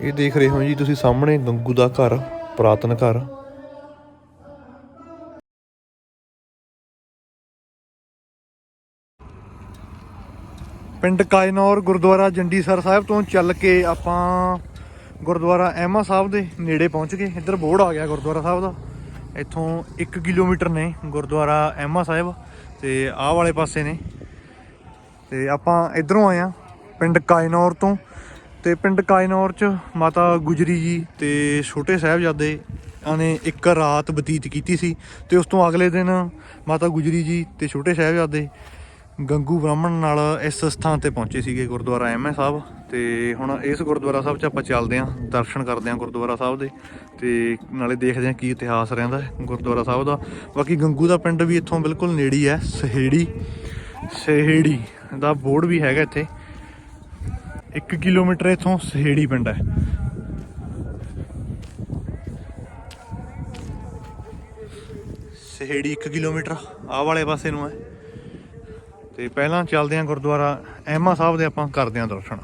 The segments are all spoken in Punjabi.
ਇਹ ਦੇਖ ਰਹੇ ਹੋ ਜੀ ਤੁਸੀਂ ਸਾਹਮਣੇ ਗੰਗੂ ਦਾ ਘਰ, ਪੁਰਾਤਨ ਘਰ। ਪਿੰਡ ਕਾਇਨੌਰ, ਗੁਰਦੁਆਰਾ ਜੰਡੀਸਰ ਸਾਹਿਬ ਤੋਂ ਚੱਲ ਕੇ ਆਪਾਂ ਗੁਰਦੁਆਰਾ ਐਮਾ ਸਾਹਿਬ ਦੇ ਨੇੜੇ ਪਹੁੰਚ ਗਏ। ਇੱਧਰ ਬੋਰਡ ਆ ਗਿਆ ਗੁਰਦੁਆਰਾ ਸਾਹਿਬ ਦਾ। ਇੱਥੋਂ 1 ਕਿਲੋਮੀਟਰ ਨੇ ਗੁਰਦੁਆਰਾ ਐਮਾ ਸਾਹਿਬ ਤੇ ਆਹ ਵਾਲੇ ਪਾਸੇ ਨੇ। ਤੇ ਆਪਾਂ ਇਧਰੋਂ ਆਏ ਆ ਪਿੰਡ ਕਾਇਨੌਰ ਤੋਂ। ਤੇ ਪਿੰਡ ਕਾਇਨੌਰ ਚ ਮਾਤਾ ਗੁਜਰੀ ਜੀ ਤੇ ਛੋਟੇ ਸਾਹਿਬਜ਼ਾਦੇ ਨੇ ਇੱਕ ਰਾਤ ਬਤੀਤ ਕੀਤੀ ਸੀ ਤੇ ਉਸ ਤੋਂ ਅਗਲੇ ਦਿਨ ਮਾਤਾ ਗੁਜਰੀ ਜੀ ਤੇ ਛੋਟੇ ਸਾਹਿਬਜ਼ਾਦੇ ਗੰਗੂ ਬ੍ਰਾਹਮਣ ਨਾਲ ਇਸ ਸਥਾਨ ਤੇ ਪਹੁੰਚੇ ਸੀਗੇ ਗੁਰਦੁਆਰਾ ਐਮਏ ਸਾਹਿਬ ਤੇ ਹੁਣ ਇਸ ਗੁਰਦੁਆਰਾ ਸਾਹਿਬ 'ਚ ਆਪਾਂ ਚੱਲਦੇ ਆਂ, ਦਰਸ਼ਨ ਕਰਦੇ ਆਂ ਗੁਰਦੁਆਰਾ ਸਾਹਿਬ ਦੇ ਤੇ ਨਾਲੇ ਦੇਖਦੇ ਆਂ ਕੀ ਇਤਿਹਾਸ ਰਹਿੰਦਾ ਹੈ ਗੁਰਦੁਆਰਾ ਸਾਹਿਬ ਦਾ। ਬਾਕੀ ਗੰਗੂ ਦਾ ਪਿੰਡ ਵੀ ਇੱਥੋਂ ਬਿਲਕੁਲ ਨੇੜੇ ਹੀ ਹੈ, ਸਹੇੜੀ ਸਹੇੜੀ ਦਾ ਬੋਰਡ ਵੀ ਹੈਗਾ ਇੱਥੇ। 1 ਕਿਲੋਮੀਟਰ ਇੱਥੋਂ ਸਹੇੜੀ ਪਿੰਡ ਹੈ। ਸਹੇੜੀ 1 ਕਿਲੋਮੀਟਰ, ਆਹ ਵਾਲੇ ਪਾਸੇ ਨੂੰ ਹੈ। ਤੇ ਪਹਿਲਾਂ ਚੱਲਦੇ ਆਂ ਗੁਰਦੁਆਰਾ, ਐਮਾ ਸਾਹਿਬ ਦੇ ਆਪਾਂ ਕਰਦੇ ਆਂ ਦਰਸ਼ਨ।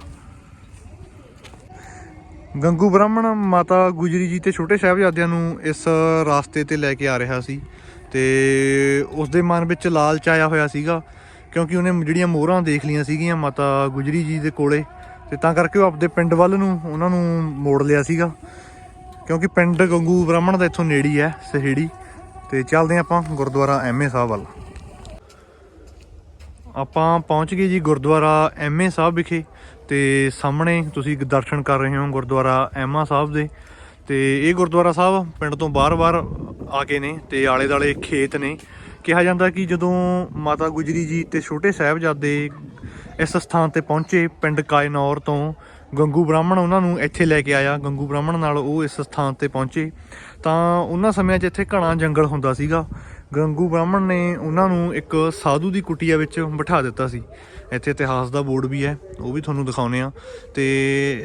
ਗੰਗੂ ਬ੍ਰਾਹਮਣ ਮਾਤਾ ਗੁਜਰੀ ਜੀ ਤੇ ਛੋਟੇ ਸਾਹਿਬਜ਼ਾਦਿਆਂ ਨੂੰ ਇਸ ਰਾਸਤੇ ਤੇ ਲੈ ਕੇ ਆ ਰਿਹਾ ਸੀ ਤੇ ਉਸ ਦੇ ਮਨ ਵਿੱਚ ਲਾਲਚ ਆਇਆ ਹੋਇਆ ਸੀਗਾ, ਕਿਉਂਕਿ ਉਹਨੇ ਜਿਹੜੀਆਂ ਮੋਹਰਾਂ ਦੇਖ ਲਈਆਂ ਸੀਗੀਆਂ ਮਾਤਾ ਗੁਜਰੀ ਜੀ ਦੇ ਕੋਲੇ ਤੇ ਤਾਂ ਕਰਕੇ ਉਹ ਆਪਦੇ ਪਿੰਡ ਵੱਲ ਨੂੰ, ਉਹਨਾਂ ਨੂੰ ਮੋੜ ਲਿਆ ਸੀਗਾ। ਕਿਉਂਕਿ ਪਿੰਡ ਗੰਗੂ ਬ੍ਰਾਹਮਣ ਦਾ ਇੱਥੋਂ ਨੇੜੀ ਹੈ ਸਹੇੜੀ। ਤੇ ਚੱਲਦੇ ਹਾਂ ਆਪਾਂ ਗੁਰਦੁਆਰਾ ਐਮਏ ਸਾਹਿਬ ਵੱਲ। ਆਪਾਂ ਪਹੁੰਚ ਗਏ ਜੀ ਗੁਰਦੁਆਰਾ ਐਮਏ ਸਾਹਿਬ ਵਿਖੇ। ਤੇ ਸਾਹਮਣੇ ਤੁਸੀਂ ਦਰਸ਼ਨ ਕਰ ਰਹੇ ਹੋ ਗੁਰਦੁਆਰਾ ਐਮਾ ਸਾਹਿਬ ਦੇ। ਤੇ ਇਹ ਗੁਰਦੁਆਰਾ ਸਾਹਿਬ ਪਿੰਡ ਤੋਂ ਬਾਹਰ-ਬਾਹਰ ਆ ਕੇ ਨੇ ਤੇ ਆਲੇ-ਦਾਲੇ ਖੇਤ ਨੇ। ਕਿਹਾ ਜਾਂਦਾ ਕਿ ਜਦੋਂ ਮਾਤਾ ਗੁਜਰੀ ਜੀ ਤੇ ਛੋਟੇ ਸਾਹਿਬਜ਼ਾਦੇ ਇਸ ਸਥਾਨ ਤੇ ਪਹੁੰਚੇ, ਪਿੰਡ ਕਾਇਨੌਰ ਤੋਂ ਗੰਗੂ ਬ੍ਰਾਹਮਣ ਉਹਨਾਂ ਨੂੰ ਇੱਥੇ ਲੈ ਕੇ ਆਇਆ। ਗੰਗੂ ਬ੍ਰਾਹਮਣ ਨਾਲ ਉਹ ਇਸ ਸਥਾਨ ਤੇ ਪਹੁੰਚੇ। ਤਾਂ ਉਹਨਾਂ ਸਮਿਆਂ 'ਚ ਇੱਥੇ ਘਣਾ ਜੰਗਲ ਹੁੰਦਾ ਸੀਗਾ। ਗੰਗੂ ਬ੍ਰਾਹਮਣ ਨੇ ਉਹਨਾਂ ਨੂੰ ਇੱਕ ਸਾਧੂ ਦੀ ਕੁਟੀਆ ਵਿੱਚ ਬਿਠਾ ਦਿੱਤਾ ਸੀ। ਇੱਥੇ ਇਤਿਹਾਸ ਦਾ ਬੋਰਡ ਵੀ ਹੈ, ਉਹ ਵੀ ਤੁਹਾਨੂੰ ਦਿਖਾਉਨੇ ਆ ਤੇ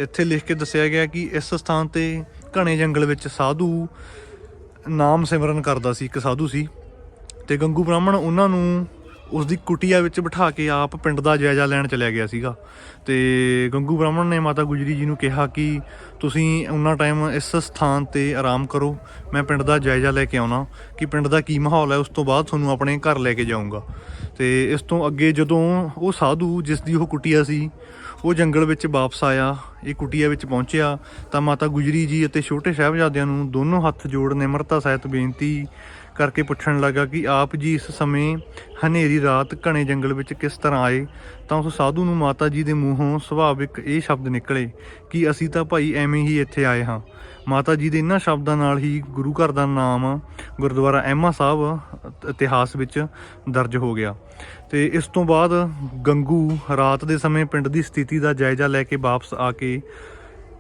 ਇੱਥੇ ਲਿਖ ਕੇ ਦੱਸਿਆ ਗਿਆ ਕਿ ਇਸ ਸਥਾਨ ਤੇ ਘਣੇ ਜੰਗਲ ਵਿੱਚ ਸਾਧੂ ਨਾਮ ਸਿਮਰਨ ਕਰਦਾ ਸੀ, ਇੱਕ ਸਾਧੂ ਸੀ। ਤੇ ਗੰਗੂ ਬ੍ਰਾਹਮਣ ਉਹਨਾਂ ਨੂੰ ਉਸ ਦੀ ਕੁਟੀਆ ਵਿੱਚ ਬਿਠਾ ਕੇ ਆਪ ਪਿੰਡ ਦਾ ਜਾਇਜ਼ਾ ਲੈਣ ਚਲਿਆ ਗਿਆ ਸੀਗਾ। ਤੇ ਗੰਗੂ ਬ੍ਰਾਹਮਣ ਨੇ ਮਾਤਾ ਗੁਜਰੀ ਜੀ ਨੂੰ ਕਿਹਾ ਕਿ ਤੁਸੀਂ ਉਹਨਾਂ ਟਾਈਮ ਇਸ ਸਥਾਨ ਤੇ ਆਰਾਮ ਕਰੋ, ਮੈਂ ਪਿੰਡ ਦਾ ਜਾਇਜ਼ਾ ਲੈ ਕੇ ਆਉਣਾ, ਕਿ ਪਿੰਡ ਦਾ ਕੀ ਮਾਹੌਲ ਹੈ, ਉਸ ਤੋਂ ਬਾਅਦ ਤੁਹਾਨੂੰ ਆਪਣੇ ਘਰ ਲੈ ਕੇ ਜਾਊਂਗਾ। ਤੇ ਇਸ ਤੋਂ ਅੱਗੇ ਜਦੋਂ ਉਹ ਸਾਧੂ ਜਿਸ ਦੀ ਉਹ ਕੁਟੀਆ ਸੀ, ਉਹ ਜੰਗਲ ਵਿੱਚ ਵਾਪਸ ਆਇਆ, ਇਹ ਕੁਟੀਆ ਵਿੱਚ ਪਹੁੰਚਿਆ, ਤਾਂ ਮਾਤਾ ਗੁਜਰੀ ਜੀ ਅਤੇ ਛੋਟੇ ਸਾਹਿਬਜ਼ਾਦਿਆਂ ਨੂੰ ਦੋਨੋਂ ਹੱਥ ਜੋੜ ਨਿਮਰਤਾ ਸਹਿਤ ਬੇਨਤੀ ਕਰਕੇ ਪੁੱਛਣ ਲੱਗਾ ਕਿ ਆਪ ਜੀ ਇਸ ਸਮੇਂ ਹਨੇਰੀ ਰਾਤ ਘਣੇ ਜੰਗਲ ਵਿੱਚ ਕਿਸ ਤਰ੍ਹਾਂ ਆਏ, ਤਾਂ ਉਸ ਸਾਧੂ ਨੂੰ ਮਾਤਾ ਜੀ ਦੇ ਮੂੰਹੋਂ ਸੁਭਾਵਿਕ ਇਹ ਸ਼ਬਦ ਨਿਕਲੇ ਕਿ ਅਸੀਂ ਤਾਂ ਭਾਈ ਐਵੇਂ ਹੀ ਇੱਥੇ ਆਏ ਹਾਂ। ਮਾਤਾ ਜੀ ਦੇ ਇਹਨਾਂ ਸ਼ਬਦਾਂ ਨਾਲ ਹੀ ਗੁਰੂ ਘਰ ਦਾ ਨਾਮ ਗੁਰਦੁਆਰਾ ਐਮਾ ਸਾਹਿਬ ਇਤਿਹਾਸ ਵਿੱਚ ਦਰਜ ਹੋ ਗਿਆ। ਤੇ ਇਸ ਤੋਂ ਬਾਅਦ ਗੰਗੂ ਰਾਤ ਦੇ ਸਮੇਂ ਪਿੰਡ ਦੀ ਸਥਿਤੀ ਦਾ ਜਾਇਜ਼ਾ ਲੈ ਕੇ ਵਾਪਸ ਆ ਕੇ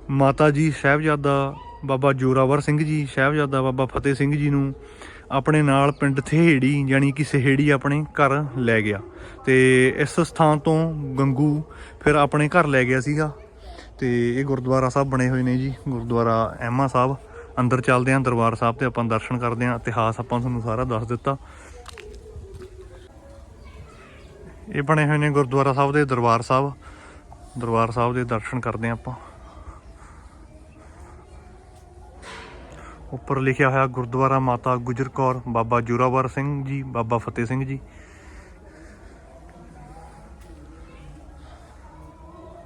ਮਾਤਾ ਜੀ ਸਾਹਿਬਜ਼ਾਦਾ ਬਾਬਾ ਜੋਰਾਵਰ ਸਿੰਘ ਜੀ, ਸਾਹਿਬਜ਼ਾਦਾ ਬਾਬਾ ਫਤਿਹ ਸਿੰਘ ਜੀ ਨੂੰ ਆਪਣੇ ਨਾਲ ਪਿੰਡ ਥੇੜੀ ਯਾਨੀ ਕਿ ਸਹੇੜੀ ਆਪਣੇ ਘਰ ਲੈ ਗਿਆ। ਤੇ ਇਸ ਸਥਾਨ ਤੋਂ ਗੰਗੂ ਫਿਰ ਆਪਣੇ ਘਰ ਲੈ ਗਿਆ ਸੀਗਾ। ਤੇ ਇਹ ਗੁਰਦੁਆਰਾ ਸਾਹਿਬ ਬਣੇ ਹੋਏ ਨੇ ਜੀ। ਗੁਰਦੁਆਰਾ ਐਮਾ ਸਾਹਿਬ। ਅੰਦਰ ਚੱਲਦੇ ਆਂ, ਦਰਬਾਰ ਸਾਹਿਬ ਤੇ ਆਪਾਂ ਦਰਸ਼ਨ ਕਰਦੇ ਆਂ। ਇਤਿਹਾਸ ਆਪਾਂ ਤੁਹਾਨੂੰ ਸਾਰਾ ਦੱਸ ਦਿੱਤਾ। ਇਹ ਬਣੇ ਹੋਏ ਨੇ ਗੁਰਦੁਆਰਾ ਸਾਹਿਬ ਦੇ ਦਰਬਾਰ ਸਾਹਿਬ। ਦਰਬਾਰ ਸਾਹਿਬ ਦੇ ਦਰਸ਼ਨ ਕਰਦੇ ਆਂ ਆਪਾਂ। ਉੱਪਰ ਲਿਖਿਆ ਹੋਇਆ ਗੁਰਦੁਆਰਾ ਮਾਤਾ ਗੁਜਰ ਕੌਰ, ਬਾਬਾ ਜੋਰਾਵਰ ਸਿੰਘ ਜੀ, ਬਾਬਾ ਫਤਿਹ ਸਿੰਘ ਜੀ।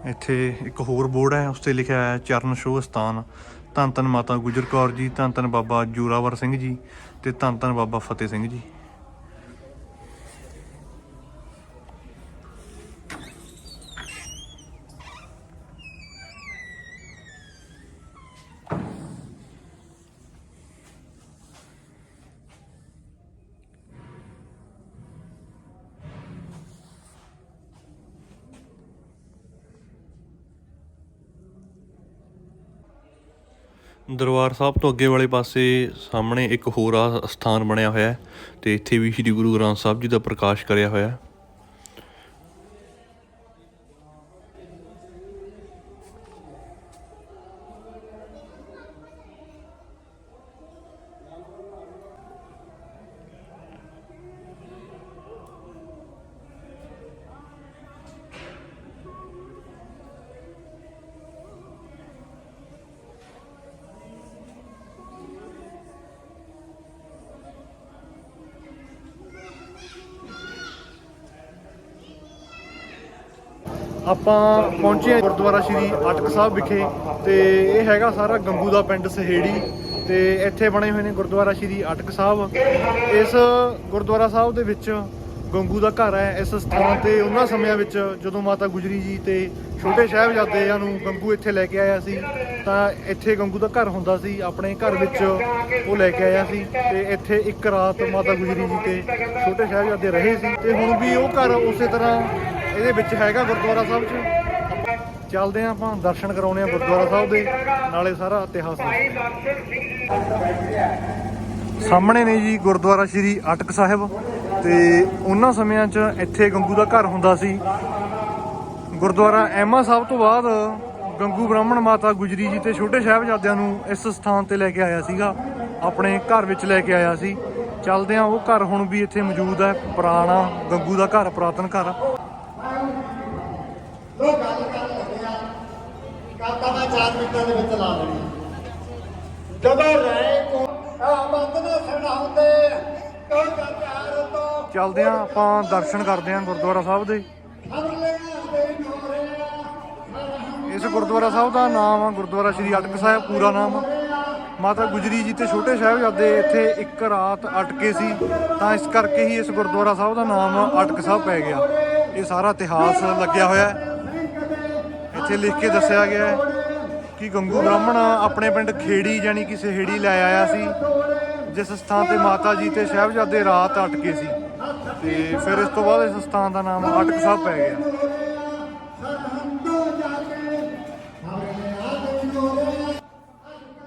ਇੱਥੇ ਇੱਕ ਹੋਰ ਬੋਰਡ ਹੈ, ਉਸ ਤੇ ਲਿਖਿਆ ਹੈ, ਚਰਨ ਸ਼ੋਅ ਸਥਾਨ। ਧੰਨ ਧੰਨ ਮਾਤਾ ਗੁਜਰ ਕੌਰ ਜੀ, ਧੰਨ ਧੰਨ ਬਾਬਾ ਜੋਰਾਵਰ ਸਿੰਘ ਜੀ ਤੇ ਧੰਨ ਧੰਨ ਬਾਬਾ ਫਤਿਹ ਸਿੰਘ ਜੀ। ਦਰਬਾਰ ਸਾਹਿਬ ਤੋਂ ਅੱਗੇ ਵਾਲੇ ਪਾਸੇ ਸਾਹਮਣੇ ਇੱਕ ਹੋਰ ਆ ਸਥਾਨ ਬਣਿਆ ਹੋਇਆ ਹੈ ਤੇ ਇੱਥੇ ਵੀ ਸ੍ਰੀ ਗੁਰੂ ਗ੍ਰੰਥ ਸਾਹਿਬ ਜੀ ਦਾ ਪ੍ਰਕਾਸ਼ ਕਰਿਆ ਹੋਇਆ ਆਪਾਂ ਪਹੁੰਚੇ ਹਾਂ ਗੁਰਦੁਆਰਾ ਸ਼੍ਰੀ ਅਟਕ ਸਾਹਿਬ ਵਿਖੇ ਤੇ ਇਹ ਹੈਗਾ ਸਾਰਾ ਗੰਗੂ ਦਾ ਪਿੰਡ ਸਹੇੜੀ ਤੇ ਇੱਥੇ ਬਣੇ ਹੋਏ ਨੇ ਗੁਰਦੁਆਰਾ ਸ਼੍ਰੀ ਅਟਕ ਸਾਹਿਬ। ਇਸ ਗੁਰਦੁਆਰਾ ਸਾਹਿਬ ਦੇ ਵਿੱਚ ਗੰਗੂ ਦਾ ਘਰ ਹੈ। ਇਸ ਸਥਾਨ ਤੇ ਉਹਨਾਂ ਸਮਿਆਂ ਵਿੱਚ ਜਦੋਂ ਮਾਤਾ ਗੁਜਰੀ ਜੀ ਤੇ ਛੋਟੇ ਸਾਹਿਬਜ਼ਾਦਿਆਂ ਨੂੰ ਗੰਗੂ ਇੱਥੇ ਲੈ ਕੇ ਆਇਆ ਸੀ, ਤਾਂ ਇੱਥੇ ਗੰਗੂ ਦਾ ਘਰ ਹੁੰਦਾ ਸੀ। ਆਪਣੇ ਘਰ ਵਿੱਚ ਉਹ ਲੈ ਕੇ ਆਇਆ ਸੀ ਤੇ ਇੱਥੇ ਇੱਕ ਰਾਤ ਮਾਤਾ ਗੁਜਰੀ ਜੀ ਤੇ ਛੋਟੇ ਸਾਹਿਬਜ਼ਾਦੇ ਰਹੇ ਸੀ ਤੇ ਹੁਣ ਵੀ ਉਹ ਘਰ ਉਸੇ ਤਰ੍ਹਾਂ ਇਹਦੇ ਵਿੱਚ ਹੈਗਾ ਗੁਰਦੁਆਰਾ ਸਾਹਿਬ 'ਚ। ਚੱਲਦੇ ਆਂ ਆਪਾਂ, ਦਰਸ਼ਨ ਕਰਾਉਣੇ ਆ ਗੁਰਦੁਆਰਾ ਸਾਹਿਬ ਦੇ, ਨਾਲੇ ਸਾਰਾ ਇਤਿਹਾਸ ਸਾਹਮਣੇ ਨੇ ਜੀ ਗੁਰਦੁਆਰਾ ਸ਼੍ਰੀ ਅਟਕ ਸਾਹਿਬ ਤੇ ਉਹਨਾਂ ਸਮਿਆਂ 'ਚ ਇੱਥੇ ਗੰਗੂ ਦਾ ਘਰ ਹੁੰਦਾ ਸੀ। ਗੁਰਦੁਆਰਾ ਐਮਾ ਸਾਹਿਬ ਤੋਂ ਬਾਅਦ ਗੰਗੂ ਬ੍ਰਾਹਮਣ ਮਾਤਾ ਗੁਜਰੀ ਜੀ ਤੇ ਛੋਟੇ ਸਾਹਿਬਜ਼ਾਦਿਆਂ ਨੂੰ ਇਸ ਸਥਾਨ ਤੇ ਲੈ ਕੇ ਆਇਆ ਸੀਗਾ। ਆਪਣੇ ਘਰ ਵਿੱਚ ਲੈ ਕੇ ਆਇਆ ਸੀ। ਚੱਲਦੇ ਆ ਉਹ ਘਰ ਹੁਣ ਵੀ ਇੱਥੇ ਮੌਜੂਦ ਹੈ, ਪੁਰਾਣਾ ਗੰਗੂ ਦਾ ਘਰ, ਪੁਰਾਤਨ ਘਰ ਲੋ ਗੱਲ ਕਰ ਲੱਗਿਆ ਕਾਤਾ ਮੈਂ 4 ਮਿੰਟਾਂ ਦੇ ਵਿੱਚ ਲਾ ਦੇਣੀ। ਜਦੋਂ ਰਹਿ ਕੋ ਆ ਬੰਦ ਨਾ ਸੁਣਾਉਂਦੇ ਕੋ ਪਿਆਰ ਤੋਂ ਚੱਲਦੇ ਆ ਆਪਾਂ ਦਰਸ਼ਨ ਕਰਦੇ ਆ ਗੁਰਦੁਆਰਾ ਸਾਹਿਬ ਦੇ। ਇਸ ਗੁਰਦੁਆਰਾ ਸਾਹਿਬ ਦਾ ਨਾਮ ਆ ਗੁਰਦੁਆਰਾ ਸ਼੍ਰੀ ਅਟਕ ਸਾਹਿਬ ਪੂਰਾ ਨਾਮ। ਮਾਤਾ ਗੁਜਰੀ ਜੀ ਤੇ ਛੋਟੇ ਸਾਹਿਬਜ਼ਾਦੇ ਇੱਥੇ ਇੱਕ ਰਾਤ ਅਟਕੇ ਸੀ ਤਾਂ ਇਸ ਕਰਕੇ ਹੀ ਇਸ ਗੁਰਦੁਆਰਾ ਸਾਹਿਬ ਦਾ ਨਾਮ ਅਟਕ ਸਾਹਿਬ ਪੈ ਗਿਆ। ਇਹ ਸਾਰਾ ਇਤਿਹਾਸ ਲੱਗਿਆ ਹੋਇਆ ਹੈ। ਇੱਥੇ ਲਿਖ ਕੇ ਦੱਸਿਆ ਗਿਆ ਹੈ ਕਿ ਗੰਗੂ ਬ੍ਰਾਹਮਣ ਆਪਣੇ ਪਿੰਡ ਖੇੜੀ ਜਾਨੀ ਕਿ ਸਹੇੜੀ ਲੈ ਆਇਆ ਸੀ, ਜਿਸ ਸਥਾਨ ਤੇ ਮਾਤਾ ਜੀ ਤੇ ਸਾਹਿਬਜ਼ਾਦੇ ਰਾਤ ਅਟਕੇ ਸੀ। ਤੇ ਫਿਰ ਇਸ ਤੋਂ ਬਾਅਦ ਇਸ ਸਥਾਨ ਦਾ ਨਾਮ ਅਟਕ ਸਾਹਿਬ ਪੈ ਗਿਆ।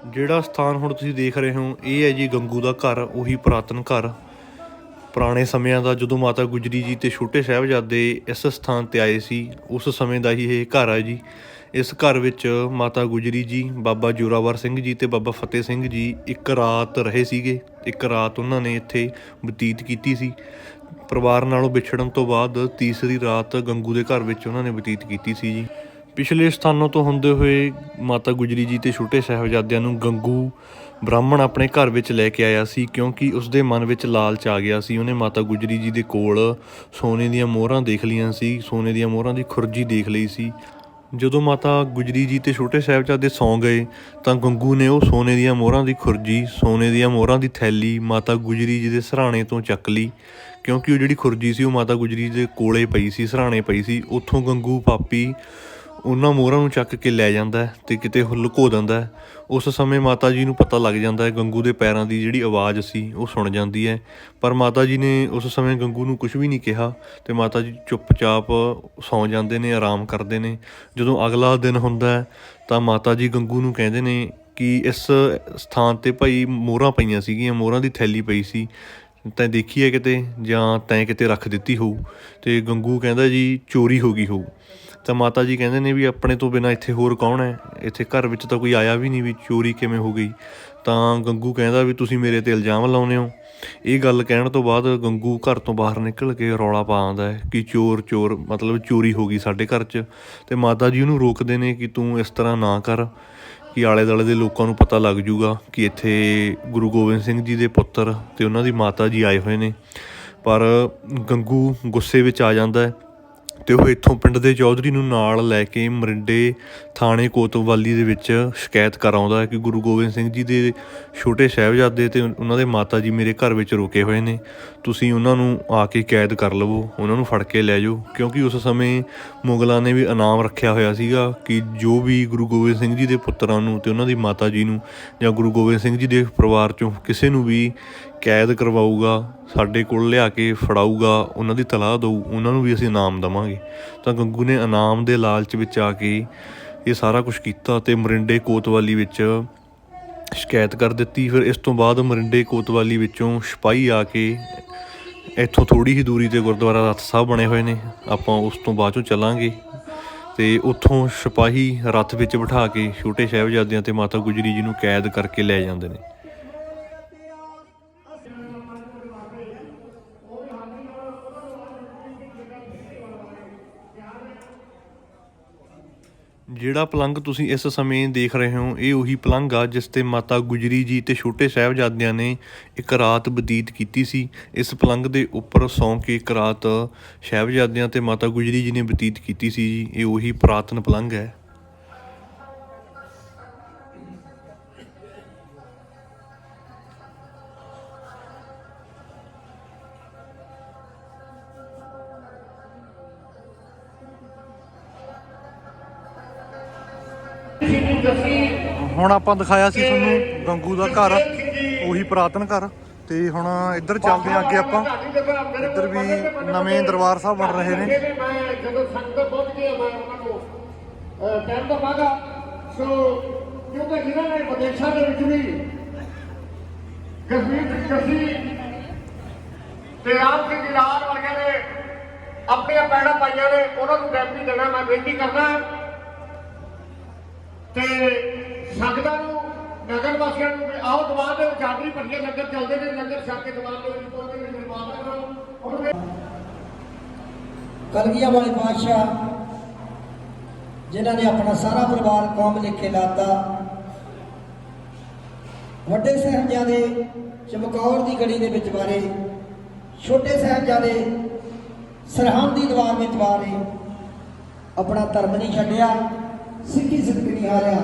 ਜਿਹੜਾ ਸਥਾਨ ਹੁਣ ਤੁਸੀਂ ਦੇਖ ਰਹੇ ਹੋ, ਇਹ ਹੈ ਜੀ ਗੰਗੂ ਦਾ ਘਰ, ਉਹੀ ਪੁਰਾਤਨ ਘਰ। ਪੁਰਾਣੇ ਸਮਿਆਂ ਦਾ ਜਦੋਂ ਮਾਤਾ ਗੁਜਰੀ ਜੀ ਤੇ ਛੋਟੇ ਸਾਹਿਬਜ਼ਾਦੇ ਇਸ ਸਥਾਨ ਤੇ ਆਏ ਸੀ, ਉਸ ਸਮੇਂ ਦਾ ਹੀ ਇਹ ਘਰ ਹੈ ਜੀ। ਇਸ ਘਰ ਵਿੱਚ ਮਾਤਾ ਗੁਜਰੀ ਜੀ, ਬਾਬਾ ਜੋਰਾਵਰ ਸਿੰਘ ਜੀ ਤੇ ਬਾਬਾ ਫਤਿਹ ਸਿੰਘ ਜੀ ਇੱਕ ਰਾਤ ਰਹੇ ਸੀਗੇ। ਇੱਕ ਰਾਤ ਉਹਨਾਂ ਨੇ ਇੱਥੇ ਬਤੀਤ ਕੀਤੀ ਸੀ। ਪਰਿਵਾਰ ਨਾਲੋਂ ਵਿਛੜਨ ਤੋਂ ਬਾਅਦ ਤੀਸਰੀ ਰਾਤ ਗੰਗੂ ਦੇ ਘਰ ਵਿੱਚ ਉਹਨਾਂ ਨੇ ਬਤੀਤ ਕੀਤੀ ਸੀ ਜੀ। ਪਿਛਲੇ ਸਥਾਨਾਂ ਤੋਂ ਹੁੰਦੇ ਹੋਏ ਮਾਤਾ ਗੁਜਰੀ ਜੀ ਤੇ ਛੋਟੇ ਸਾਹਿਬਜ਼ਾਦਿਆਂ ਨੂੰ ਗੰਗੂ ਬ੍ਰਾਹਮਣ ਆਪਣੇ ਘਰ ਵਿੱਚ ਲੈ ਕੇ ਆਇਆ ਸੀ ਕਿਉਂਕਿ ਉਸ ਦੇ ਮਨ ਵਿੱਚ ਲਾਲਚ ਆ ਗਿਆ ਸੀ। ਉਹਨੇ ਮਾਤਾ ਗੁਜਰੀ ਜੀ ਦੇ ਕੋਲ ਸੋਨੇ ਦੀਆਂ ਮੋਹਰਾਂ ਦੇਖ ਲਈਆਂ ਸੀ। ਸੋਨੇ ਦੀਆਂ ਮੋਹਰਾਂ ਦੀ ਖੁਰਜੀ ਦੇਖ ਲਈ ਸੀ। ਜਦੋਂ ਮਾਤਾ ਗੁਜਰੀ ਜੀ ਤੇ ਛੋਟੇ ਸਾਹਿਬਜ਼ਾਦੇ ਸੌਂ ਗਏ, ਤਾਂ ਗੰਗੂ ਨੇ ਉਹ ਸੋਨੇ ਦੀਆਂ ਮੋਹਰਾਂ ਦੀ ਖੁਰਜੀ, ਸੋਨੇ ਦੀਆਂ ਮੋਹਰਾਂ ਦੀ ਥੈਲੀ ਮਾਤਾ ਗੁਜਰੀ ਜੀ ਦੇ ਸਰਾਣੇ ਤੋਂ ਚੱਕ ਲਈ। ਕਿਉਂਕਿ ਉਹ ਜਿਹੜੀ ਖੁਰਜੀ ਸੀ, ਉਹ ਮਾਤਾ ਗੁਜਰੀ ਦੇ ਕੋਲੇ ਪਈ ਸੀ, ਸਰਾਣੇ ਪਈ ਸੀ। ਉੱਥੋਂ ਗੰਗੂ, ਪਾਪੀ ਉਹਨਾਂ ਮੋਹਰਾਂ ਨੂੰ ਚੱਕ ਕੇ ਲੈ ਜਾਂਦਾ ਹੈ ਤੇ ਕਿਤੇ ਉਹ ਲੁਕੋ ਦਿੰਦਾ ਉਸ ਸਮੇਂ ਮਾਤਾ ਜੀ ਨੂੰ ਪਤਾ ਲੱਗ ਜਾਂਦਾ ਹੈ ਗੰਗੂ ਦੇ ਪੈਰਾਂ ਦੀ ਜਿਹੜੀ ਆਵਾਜ਼ ਸੀ, ਉਹ ਸੁਣ ਜਾਂਦੀ ਹੈ। ਪਰ ਮਾਤਾ ਜੀ ਨੇ ਉਸ ਸਮੇਂ ਗੰਗੂ ਨੂੰ ਕੁਝ ਵੀ ਨਹੀਂ ਕਿਹਾ ਤੇ ਮਾਤਾ ਜੀ ਚੁੱਪਚਾਪ ਸੌਂ ਜਾਂਦੇ ਨੇ, ਆਰਾਮ ਕਰਦੇ ਨੇ। ਜਦੋਂ ਅਗਲਾ ਦਿਨ ਹੁੰਦਾ ਤਾਂ ਮਾਤਾ ਜੀ ਗੰਗੂ ਨੂੰ ਕਹਿੰਦੇ ਨੇ ਕਿ ਇਸ ਸਥਾਨ ਤੇ ਭਾਈ ਮੋਹਰਾਂ ਪਈਆਂ ਸੀਗੀਆਂ, ਮੋਹਰਾਂ ਦੀ ਥੈਲੀ ਪਈ ਸੀ। ਤੈਂ ਦੇਖੀ ਹੈ ਕਿਤੇ? ਜਾਂ ਤੈਂ ਕਿਤੇ ਰੱਖ ਦਿੱਤੀ ਹੋਊ? ਤੇ ਗੰਗੂ ਕਹਿੰਦਾ ਜੀ, ਚੋਰੀ ਹੋ ਗਈ ਹੋਊ। ਤਾਂ ਮਾਤਾ ਜੀ ਕਹਿੰਦੇ ਨੇ ਵੀ ਆਪਣੇ ਤੋਂ ਬਿਨਾ ਇੱਥੇ ਹੋਰ ਕੌਣ ਹੈ? ਇੱਥੇ ਘਰ ਵਿੱਚ ਤਾਂ ਕੋਈ ਆਇਆ ਵੀ ਨਹੀਂ ਵੀ ਚੋਰੀ ਕਿਵੇਂ ਹੋ ਗਈ। ਤਾਂ ਗੰਗੂ ਕਹਿੰਦਾ ਵੀ ਤੁਸੀਂ ਮੇਰੇ ਤੇ ਇਲਜ਼ਾਮ ਲਾਉਂਦੇ ਹੋ। ਇਹ ਗੱਲ ਕਹਿਣ ਤੋਂ ਬਾਅਦ ਗੰਗੂ ਘਰ ਤੋਂ ਬਾਹਰ ਨਿਕਲ ਕੇ ਰੌਲਾ ਪਾ ਆਉਂਦਾ ਹੈ ਕਿ ਚੋਰ ਚੋਰ, ਮਤਲਬ ਚੋਰੀ ਹੋ ਗਈ ਸਾਡੇ ਘਰ 'ਚ। ਤੇ ਮਾਤਾ ਜੀ ਉਹਨੂੰ ਰੋਕਦੇ ਨੇ ਕਿ ਤੂੰ ਇਸ ਤਰ੍ਹਾਂ ਨਾ ਕਰ, ਕਿ ਆਲੇ ਦੁਆਲੇ ਦੇ ਲੋਕਾਂ ਨੂੰ ਪਤਾ ਲੱਗ ਜੂਗਾ ਕਿ ਇੱਥੇ ਗੁਰੂ ਗੋਬਿੰਦ ਸਿੰਘ ਜੀ ਦੇ ਪੁੱਤਰ ਤੇ ਉਹਨਾਂ ਦੀ ਮਾਤਾ ਜੀ ਆਏ ਹੋਏ ਨੇ। ਪਰ ਗੰਗੂ ਗੁੱਸੇ ਵਿੱਚ ਆ ਜਾਂਦਾ ਹੈ। ਤੇ ਉਹ ਇੱਥੋਂ ਪਿੰਡ ਦੇ ਚੌਧਰੀ ਨੂੰ ਨਾਲ ਲੈ ਕੇ ਮਰਿੰਡੇ ਥਾਣੇ ਕੋਤਵਾਲੀ ਦੇ ਵਿੱਚ ਸ਼ਿਕਾਇਤ ਕਰਾਉਂਦਾ ਹੈ ਕਿ ਗੁਰੂ ਗੋਬਿੰਦ ਸਿੰਘ ਜੀ ਦੇ ਛੋਟੇ ਸਾਹਿਬਜ਼ਾਦੇ ਤੇ ਉਹਨਾਂ ਦੇ ਮਾਤਾ ਜੀ ਮੇਰੇ ਘਰ ਵਿੱਚ ਰੁਕੇ ਹੋਏ ਨੇ। ਤੁਸੀਂ ਉਹਨਾਂ ਨੂੰ ਆ ਕੇ ਕੈਦ ਕਰ ਲਵੋ, ਉਹਨਾਂ ਨੂੰ ਫੜ ਕੇ ਲੈ ਜਾਓ, ਕਿਉਂਕਿ ਉਸ ਸਮੇਂ ਮੁਗਲਾਂ ਨੇ ਵੀ ਇਨਾਮ ਰੱਖਿਆ ਹੋਇਆ ਸੀਗਾ ਕਿ ਜੋ ਵੀ ਗੁਰੂ ਗੋਬਿੰਦ ਸਿੰਘ ਜੀ ਦੇ ਪੁੱਤਰਾਂ ਨੂੰ ਤੇ ਉਹਨਾਂ ਦੀ ਮਾਤਾ ਜੀ ਨੂੰ ਜਾਂ ਗੁਰੂ ਗੋਬਿੰਦ ਸਿੰਘ ਜੀ ਦੇ ਪਰਿਵਾਰ ਚੋਂ ਕਿਸੇ ਨੂੰ ਵੀ ਕੈਦ ਕਰਵਾਊਗਾ, ਸਾਡੇ ਕੋਲ ਲਿਆ ਕੇ ਫੜਾਊਗਾ, ਉਹਨਾਂ ਦੀ ਤਲਾਹ ਦਊ, ਉਹਨਾਂ ਨੂੰ ਵੀ ਅਸੀਂ ਇਨਾਮ ਦਵਾਂਗੇ। ਤਾਂ ਗੰਗੂ ਨੇ ਇਨਾਮ ਦੇ ਲਾਲਚ ਵਿੱਚ ਆ ਕੇ ਇਹ ਸਾਰਾ ਕੁਝ ਕੀਤਾ ਤੇ ਮਰਿੰਡੇ ਕੋਤਵਾਲੀ ਵਿੱਚ ਸ਼ਿਕਾਇਤ ਕਰ ਦਿੱਤੀ। ਫਿਰ ਇਸ ਤੋਂ ਬਾਅਦ ਮਰਿੰਡੇ ਕੋਤਵਾਲੀ ਵਿੱਚੋਂ ਸਿਪਾਹੀ ਆ ਕੇ ਇੱਥੋਂ ਥੋੜੀ ਹੀ ਦੂਰੀ ਤੇ ਗੁਰਦੁਆਰਾ ਰੱਥ ਸਾਹਿਬ ਬਣੇ ਹੋਏ ਨੇ। ਆਪਾਂ ਉਸ ਤੋਂ ਬਾਅਦ ਚੋਂ ਚੱਲਾਂਗੇ ਤੇ ਉੱਥੋਂ ਸਿਪਾਹੀ ਰੱਥ ਵਿੱਚ ਬਿਠਾ ਕੇ ਛੋਟੇ ਸਾਹਿਬਜ਼ਾਦਿਆਂ ਤੇ ਮਾਤਾ ਗੁਜਰੀ ਜੀ ਨੂੰ ਕੈਦ ਕਰਕੇ ਲੈ ਜਾਂਦੇ ਨੇ। ਜਿਹੜਾ ਪਲੰਗ ਤੁਸੀਂ ਇਸ ਸਮੇਂ ਦੇਖ ਰਹੇ ਹੋ, ਇਹ ਉਹੀ ਪਲੰਗ ਆ ਜਿਸ ਤੇ ਮਾਤਾ ਗੁਜਰੀ ਜੀ ਤੇ ਛੋਟੇ ਸਾਹਿਬਜ਼ਾਦਿਆਂ ਨੇ ਇੱਕ ਰਾਤ ਬਤੀਤ ਕੀਤੀ ਸੀ। ਇਸ ਪਲੰਗ ਦੇ ਉੱਪਰ ਸੌਂ ਕੇ ਇੱਕ ਰਾਤ ਸਾਹਿਬਜ਼ਾਦਿਆਂ ਤੇ ਮਾਤਾ ਗੁਜਰੀ ਜੀ ਨੇ ਬਤੀਤ ਕੀਤੀ ਸੀ। ਜੀ ਇਹ ਉਹੀ ਪੁਰਾਤਨ ਪਲੰਗ ਹੈ। ਹੁਣ ਆਪਾਂ ਦਿਖਾਇਆ ਸੀ ਤੁਹਾਨੂੰ ਗੰਗੂ ਦਾ ਘਰ ਉਹੀ ਪੁਰਾਤਨ ਘਰ ਤੇ ਹੁਣ ਇੱਧਰ ਚੱਲਦੇ ਆ ਅੱਗੇ ਆਪਾਂ। ਇੱਧਰ ਵੀ ਨਵੇਂ ਦਰਬਾਰ ਸਾਹਿਬ ਬਣ ਰਹੇ ਨੇ। ਜਦੋਂ ਸੰਗਤ ਪਹੁੰਚ ਗਈ ਮੈਂ ਉਹਨਾਂ ਨੂੰ ਅਹ, ਕਹਿਣ ਤੋਂ ਸੋ ਕਿਉਂਕਿ ਜਿਨ੍ਹਾਂ ਨੇ ਵਿਦੇਸ਼ਾਂ ਦੇ ਵਿੱਚ ਵੀ ਕਸ਼ਮੀਰ ਕਸ਼ੀ ਤੇ ਰਾਮ ਸਿੰਘ ਲਾਲ ਵਰਗੇ ਨੇ ਆਪਣੀਆਂ ਪੈੜਾਂ ਪਾਈਆਂ ਨੇ ਉਹਨਾਂ ਨੂੰ ਗੈਪੀ ਦੇਣਾ ਮੈਂ ਬੇਨਤੀ ਕਰਦਾ ਤੇ ਸੰਗਤਾਂ ਨੂੰ, ਨਗਰ ਵਾਸੀਆਂ ਨੂੰ ਆਓ ਦੀਵਾਨ ਦੇ ਵਿੱਚ ਆਖਰੀ ਲੰਗਰ ਚੱਲਦੇ ਨੇ, ਲੰਗਰ ਛਕ ਕੇ ਦੀਵਾਨ ਦੇ ਵਿੱਚ ਪਹੁੰਚਦੇ ਨੇ ਨਿਰਮਾਣ ਕਰੋ। ਕਲਗੀਆਂ ਵਾਲੇ ਪਾਤਸ਼ਾਹ, ਜਿਨ੍ਹਾਂ ਨੇ ਆਪਣਾ ਸਾਰਾ ਪਰਿਵਾਰ ਕੌਮ ਲਿਖੇ ਲਾਤਾ, ਵੱਡੇ ਸਾਹਿਬਜ਼ਾਦੇ ਚਮਕੌਰ ਦੀ ਗੜੀ ਦੇ ਵਿੱਚ ਵਾਰੇ, ਛੋਟੇ ਸਾਹਿਬਜ਼ਾਦੇ ਸਰਹੰਦ ਦੀ ਦੀਵਾਰ ਵਿੱਚ ਵਾਰੇ, ਆਪਣਾ ਧਰਮ ਨਹੀਂ ਛੱਡਿਆ। ਸਿੱਖੀ ਸਿੱਖ ਨਹੀਂ ਆ ਰਿਹਾ।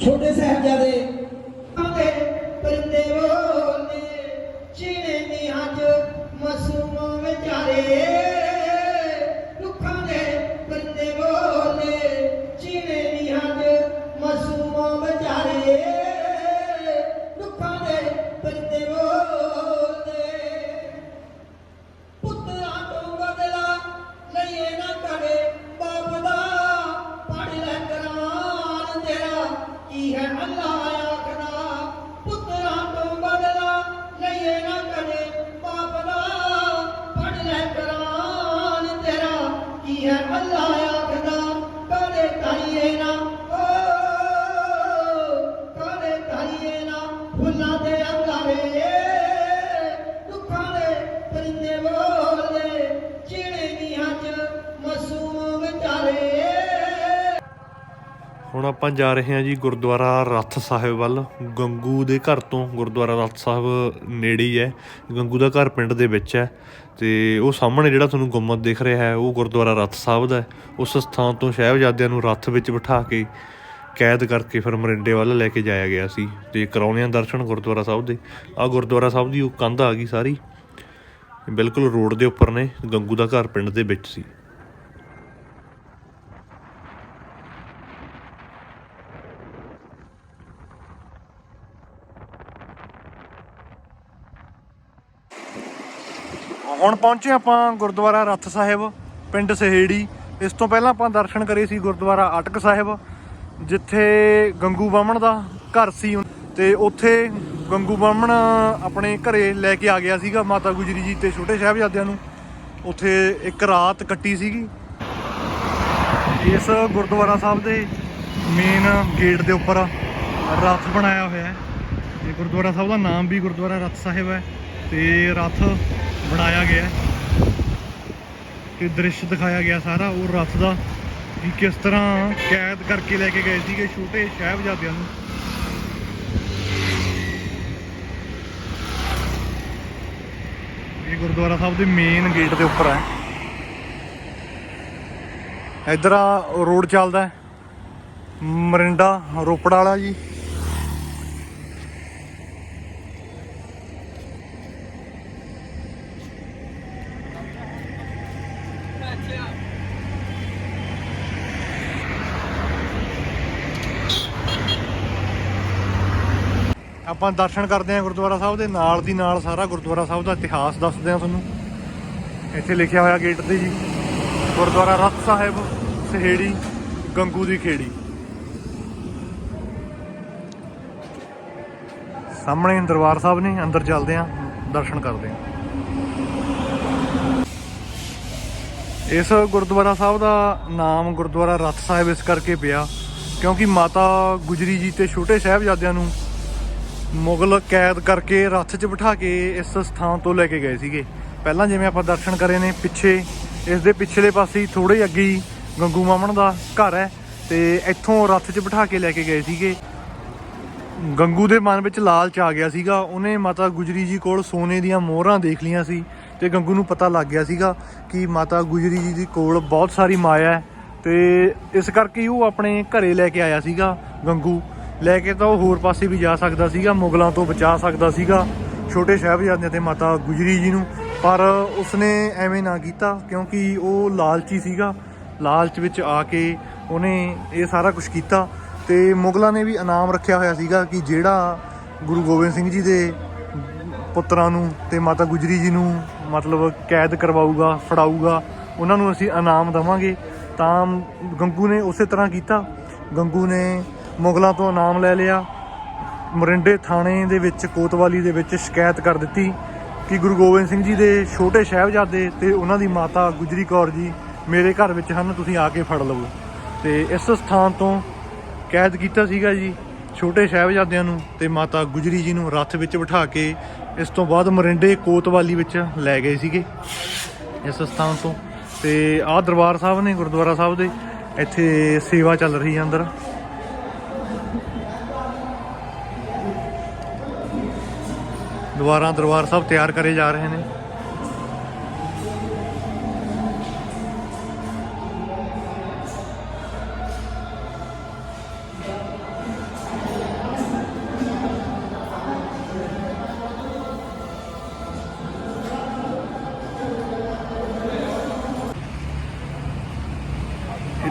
ਛੋਟੇ ਸਾਹਿਬਜ਼ਾਦੇ ਆਂਦੇ ਪਰਿੰਦੇ ਬੋਲਦੇ ਚਿਣੇ ਨੀਹਾਂ ਚ ਮਾਸੂਮ ਵਿਚਾਰੇ ਆਪਾਂ ਜਾ ਰਹੇ ਹਾਂ ਜੀ ਗੁਰਦੁਆਰਾ ਰੱਥ ਸਾਹਿਬ ਵੱਲ। ਗੰਗੂ ਦੇ ਘਰ ਤੋਂ ਗੁਰਦੁਆਰਾ ਰੱਥ ਸਾਹਿਬ ਨੇੜੇ ਹੀ ਹੈ। ਗੰਗੂ ਦਾ ਘਰ ਪਿੰਡ ਦੇ ਵਿੱਚ ਹੈ ਤੇ ਉਹ ਸਾਹਮਣੇ ਜਿਹੜਾ ਤੁਹਾਨੂੰ ਗੁੰਮਤ ਦਿਖ ਰਿਹਾ ਹੈ, ਉਹ ਗੁਰਦੁਆਰਾ ਰੱਥ ਸਾਹਿਬ ਦਾ ਉਸ ਸਥਾਨ ਤੋਂ ਸਾਹਿਬਜ਼ਾਦਿਆਂ ਨੂੰ ਰੱਥ ਵਿੱਚ ਬਿਠਾ ਕੇ ਕੈਦ ਕਰਕੇ ਫਿਰ ਮਰਿੰਡੇ ਵੱਲ ਲੈ ਕੇ ਜਾਇਆ ਗਿਆ ਸੀ ਤੇ ਕਰਾਉਣੇ ਆ ਦਰਸ਼ਨ ਗੁਰਦੁਆਰਾ ਸਾਹਿਬ ਦੇ। ਆ ਗੁਰਦੁਆਰਾ ਸਾਹਿਬ ਦੀ ਉਹ ਕੰਧ ਆ ਗਈ ਸਾਰੀ। ਬਿਲਕੁਲ ਰੋਡ ਦੇ ਉੱਪਰ ਨੇ, ਗੰਗੂ ਦਾ ਘਰ ਪਿੰਡ ਦੇ ਵਿੱਚ ਸੀ। ਹੁਣ ਪਹੁੰਚੇ ਆਪਾਂ ਗੁਰਦੁਆਰਾ ਰੱਥ ਸਾਹਿਬ, ਪਿੰਡ ਸਹੇੜੀ। ਇਸ ਤੋਂ ਪਹਿਲਾਂ ਆਪਾਂ ਦਰਸ਼ਨ ਕਰੇ ਸੀ ਗੁਰਦੁਆਰਾ ਅਟਕ ਸਾਹਿਬ, ਜਿੱਥੇ ਗੰਗੂ ਬਾਹਮਣ ਦਾ ਘਰ ਸੀ। ਤੇ ਉੱਥੇ ਗੰਗੂ ਬਾਹਮਣ ਆਪਣੇ ਘਰੇ ਲੈ ਕੇ ਆ ਗਿਆ ਸੀਗਾ ਮਾਤਾ ਗੁਜਰੀ ਜੀ ਤੇ ਛੋਟੇ ਸਾਹਿਬਜ਼ਾਦਿਆਂ ਨੂੰ। ਉੱਥੇ ਇੱਕ ਰਾਤ ਕੱਟੀ ਸੀਗੀ। ਇਸ ਗੁਰਦੁਆਰਾ ਸਾਹਿਬ ਦੇ ਮੇਨ ਗੇਟ ਦੇ ਉੱਪਰ ਰੱਥ ਬਣਾਇਆ ਹੋਇਆ ਹੈ। ਤੇ ਗੁਰਦੁਆਰਾ ਸਾਹਿਬ ਦਾ ਨਾਮ ਵੀ ਗੁਰਦੁਆਰਾ ਰੱਥ ਸਾਹਿਬ ਹੈ। ਤੇ ਰੱਥ ਬਣਾਇਆ ਗਿਆ ਹੈ ਤੇ ਦ੍ਰਿਸ਼ ਦਿਖਾਇਆ ਗਿਆ ਸਾਰਾ, ਉਹ ਰੱਥ ਦਾ ਕਿ ਕਿਸ ਤਰ੍ਹਾਂ ਕੈਦ ਕਰਕੇ ਲੈ ਕੇ ਗਏ ਸੀਗੇ ਛੋਟੇ ਸਾਹਿਬਜ਼ਾਦਿਆਂ ਨੂੰ। ਇਹ ਗੁਰਦੁਆਰਾ ਸਾਹਿਬ ਦੇ ਮੇਨ ਗੇਟ ਦੇ ਉੱਪਰ ਹੈ। ਇਧਰ ਆ ਰੋਡ ਚੱਲਦਾ ਮਰਿੰਡਾ ਰੋਪੜ ਵਾਲਾ ਜੀ। ਆਪਾਂ ਦਰਸ਼ਨ ਕਰਦੇ ਹਾਂ ਗੁਰਦੁਆਰਾ ਸਾਹਿਬ ਦੇ ਨਾਲ ਦੀ ਨਾਲ ਸਾਰਾ ਗੁਰਦੁਆਰਾ ਸਾਹਿਬ ਦਾ ਇਤਿਹਾਸ ਦੱਸਦੇ ਹਾਂ ਤੁਹਾਨੂੰ। ਇੱਥੇ ਲਿਖਿਆ ਹੋਇਆ ਗੇਟ ਤੇ ਜੀ, ਗੁਰਦੁਆਰਾ ਰੱਤ ਸਾਹਿਬ, ਸਹੇੜੀ, ਗੰਗੂ ਦੀ ਖੇੜੀ। ਸਾਹਮਣੇ ਦਰਬਾਰ ਸਾਹਿਬ ਨੇ, ਅੰਦਰ ਚੱਲਦੇ ਹਾਂ, ਦਰਸ਼ਨ ਕਰਦੇ ਹਾਂ। ਇਸ ਗੁਰਦੁਆਰਾ ਸਾਹਿਬ ਦਾ ਨਾਮ ਗੁਰਦੁਆਰਾ ਰੱਥ ਸਾਹਿਬ ਇਸ ਕਰਕੇ ਪਿਆ, ਕਿਉਂਕਿ ਮਾਤਾ ਗੁਜਰੀ ਜੀ ਤੇ ਛੋਟੇ ਸਾਹਿਬਜ਼ਾਦਿਆਂ ਨੂੰ ਮੁਗਲ ਕੈਦ ਕਰਕੇ ਰੱਥ 'ਚ ਬਿਠਾ ਕੇ ਇਸ ਸਥਾਨ ਤੋਂ ਲੈ ਕੇ ਗਏ ਸੀਗੇ। ਪਹਿਲਾਂ ਜਿਵੇਂ ਆਪਾਂ ਦਰਸ਼ਨ ਕਰੇ ਨੇ, ਪਿੱਛੇ, ਇਸ ਦੇ ਪਿਛਲੇ ਪਾਸੇ ਹੀ ਥੋੜੇ ਅੱਗੇ ਹੀ ਗੰਗੂ ਮਾਮਣ ਦਾ ਘਰ ਹੈ ਤੇ ਇੱਥੋਂ ਰੱਥ 'ਚ ਬਿਠਾ ਕੇ ਲੈ ਕੇ ਗਏ ਸੀਗੇ। ਗੰਗੂ ਦੇ ਮਨ ਵਿੱਚ ਲਾਲਚ ਆ ਗਿਆ ਸੀਗਾ। ਉਹਨੇ ਮਾਤਾ ਗੁਜਰੀ ਜੀ ਕੋਲ ਸੋਨੇ ਦੀਆਂ ਮੋਹਰਾਂ ਦੇਖ ਲੀਆਂ ਸੀ ਤੇ ਗੰਗੂ ਨੂੰ ਪਤਾ ਲੱਗ ਗਿਆ ਸੀਗਾ ਕਿ ਮਾਤਾ ਗੁਜਰੀ ਜੀ ਦੀ ਕੋਲ ਬਹੁਤ ਸਾਰੀ ਮਾਇਆ ਹੈ ਤੇ ਇਸ ਕਰਕੇ ਹੀ ਉਹ ਆਪਣੇ ਘਰੇ ਲੈ ਕੇ ਆਇਆ ਸੀਗਾ ਗੰਗੂ। ਲੈ ਕੇ ਤਾਂ ਉਹ ਹੋਰ ਪਾਸੇ ਵੀ ਜਾ ਸਕਦਾ ਸੀਗਾ, ਮੁਗਲਾਂ ਤੋਂ ਬਚਾ ਸਕਦਾ ਸੀਗਾ। ਛੋਟੇ ਸਾਹਿਬਜ਼ਾਦਿਆਂ ਤੇ ਮਾਤਾ ਗੁਜਰੀ ਜੀ ਨੂੰ। ਪਰ ਉਸਨੇ ਐਵੇਂ ਨਾ ਕੀਤਾ, ਕਿਉਂਕਿ ਉਹ ਲਾਲਚੀ ਸੀਗਾ। ਲਾਲਚ ਵਿੱਚ ਆ ਕੇ ਉਹਨੇ ਇਹ ਸਾਰਾ ਕੁਝ ਕੀਤਾ ਤੇ ਮੁਗਲਾਂ ਨੇ ਵੀ ਇਨਾਮ ਰੱਖਿਆ ਹੋਇਆ ਸੀਗਾ ਕਿ ਜਿਹੜਾ ਗੁਰੂ ਗੋਬਿੰਦ ਸਿੰਘ ਜੀ ਦੇ ਪੁੱਤਰਾਂ ਨੂੰ ਤੇ ਮਾਤਾ ਗੁਜਰੀ ਜੀ ਨੂੰ ਮਤਲਬ ਕੈਦ ਕਰਵਾਊਗਾ, ਫੜਾਊਗਾ, ਉਹਨਾਂ ਨੂੰ ਅਸੀਂ ਇਨਾਮ ਦਵਾਂਗੇ। ਤਾਂ ਗੰਗੂ ਨੇ ਉਸੇ ਤਰ੍ਹਾਂ ਕੀਤਾ। ਗੰਗੂ ਨੇ ਮੁਗਲਾਂ ਤੋਂ ਇਨਾਮ ਲੈ ਲਿਆ। ਮਰਿੰਡੇ ਥਾਣੇ ਦੇ ਵਿੱਚ, ਕੋਤਵਾਲੀ ਦੇ ਵਿੱਚ ਸ਼ਿਕਾਇਤ ਕਰ ਦਿੱਤੀ ਕਿ ਗੁਰੂ ਗੋਬਿੰਦ ਸਿੰਘ ਜੀ ਦੇ ਛੋਟੇ ਸਾਹਿਬਜ਼ਾਦੇ ਤੇ ਉਹਨਾਂ ਦੀ ਮਾਤਾ ਗੁਜਰੀ ਕੌਰ ਜੀ ਮੇਰੇ ਘਰ ਵਿੱਚ ਹਨ, ਤੁਸੀਂ ਆ ਕੇ ਫੜ ਲਵੋ। ਤੇ ਇਸ ਸਥਾਨ ਤੋਂ ਕੈਦ ਕੀਤਾ ਸੀਗਾ ਜੀ ਛੋਟੇ ਸਾਹਿਬਜ਼ਾਦਿਆਂ ਨੂੰ ਤੇ ਮਾਤਾ ਗੁਜਰੀ ਜੀ ਨੂੰ ਰੱਥ ਵਿੱਚ ਬਿਠਾ ਕੇ ਇਸ ਤੋਂ ਬਾਅਦ ਮਰਿੰਡੇ, ਕੋਤਵਾਲੀ ਵਿੱਚ ਲੈ ਗਏ ਸੀਗੇ ਇਸ ਸਥਾਨ ਤੋਂ। ਤੇ ਆਹ ਦਰਬਾਰ ਸਾਹਿਬ ਨੇ, ਗੁਰਦੁਆਰਾ ਸਾਹਿਬ ਦੇ, ਇੱਥੇ ਸੇਵਾ ਚੱਲ ਰਹੀ ਹੈ ਅੰਦਰ। ਦੁਬਾਰਾ ਦਰਬਾਰ ਸਾਹਿਬ ਤਿਆਰ ਕਰੇ ਜਾ ਰਹੇ ਨੇ।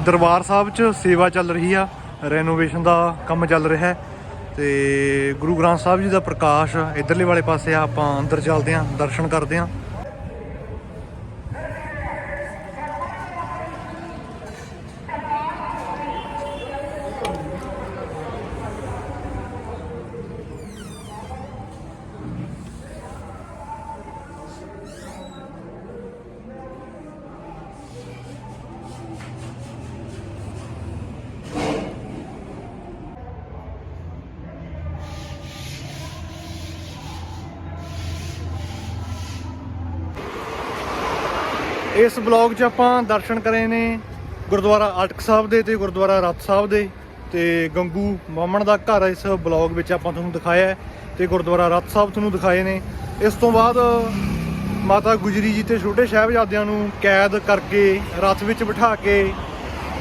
ਦਰਬਾਰ ਸਾਹਿਬ 'ਚ ਸੇਵਾ ਚੱਲ ਰਹੀ ਆ ਰੈਨੋਵੇਸ਼ਨ ਦਾ ਕੰਮ ਚੱਲ ਰਿਹਾ ਹੈ। ਤੇ ਗੁਰੂ ਗ੍ਰੰਥ ਸਾਹਿਬ ਜੀ ਦਾ ਪ੍ਰਕਾਸ਼ ਇਧਰਲੇ ਵਾਲੇ ਪਾਸੇ ਆ, ਆਪਾਂ ਅੰਦਰ ਚੱਲਦੇ ਆਂ, ਦਰਸ਼ਨ ਕਰਦੇ ਆਂ। ਇਸ ਬਲੌਗ 'ਚ ਆਪਾਂ ਦਰਸ਼ਨ ਕਰੇ ਨੇ ਗੁਰਦੁਆਰਾ ਅਟਕ ਸਾਹਿਬ ਦੇ ਤੇ ਗੁਰਦੁਆਰਾ ਰਤ ਸਾਹਿਬ ਦੇ ਤੇ ਗੰਗੂ ਬਾਮਣ ਦਾ ਘਰ ਇਸ ਬਲੌਗ ਵਿੱਚ ਆਪਾਂ ਤੁਹਾਨੂੰ ਦਿਖਾਇਆ ਹੈ ਤੇ ਗੁਰਦੁਆਰਾ ਰਤ ਸਾਹਿਬ ਤੁਹਾਨੂੰ ਦਿਖਾਏ ਨੇ। ਇਸ ਤੋਂ ਬਾਅਦ ਮਾਤਾ ਗੁਜਰੀ ਜੀ ਤੇ ਛੋਟੇ ਸਾਹਿਬਜ਼ਾਦਿਆਂ ਨੂੰ ਕੈਦ ਕਰਕੇ ਰਥ ਵਿੱਚ ਬਿਠਾ ਕੇ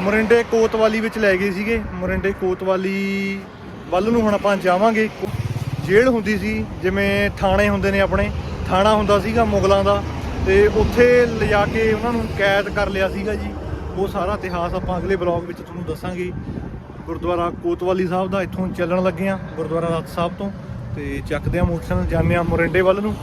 ਮੋਰਿੰਡੇ ਕੋਤਵਾਲੀ ਵਿੱਚ ਲੈ ਗਏ ਸੀਗੇ। ਮੋਰਿੰਡੇ ਕੋਤਵਾਲੀ ਵੱਲ ਨੂੰ ਹੁਣ ਆਪਾਂ ਜਾਵਾਂਗੇ। ਜੇਲ੍ਹ ਹੁੰਦੀ ਸੀ, ਜਿਵੇਂ ਥਾਣੇ ਹੁੰਦੇ ਨੇ ਆਪਣੇ, ਥਾਣਾ ਹੁੰਦਾ ਸੀਗਾ ਮੁਗਲਾਂ ਦਾ। ਤੇ ਉੱਥੇ ਲਿਜਾ ਕੇ ਉਹਨਾਂ ਨੂੰ ਕੈਦ ਕਰ ਲਿਆ ਸੀਗਾ ਜੀ। ਉਹ ਸਾਰਾ ਇਤਿਹਾਸ ਆਪਾਂ ਅਗਲੇ ਬਲੌਗ ਵਿੱਚ ਤੁਹਾਨੂੰ ਦੱਸਾਂਗੇ। ਗੁਰਦੁਆਰਾ ਕੋਤਵਾਲੀ ਸਾਹਿਬ ਦਾ ਇੱਥੋਂ ਚੱਲਣ ਲੱਗੇ ਆ ਗੁਰਦੁਆਰਾ ਰਤ ਸਾਹਿਬ ਤੋਂ, ਤੇ ਚੱਕਦੇ ਆ ਮੋਟਰਸਾਈਕਲ ਜਾਂਦੇ ਆ ਮੋਰਿੰਡੇ ਵੱਲ ਨੂੰ।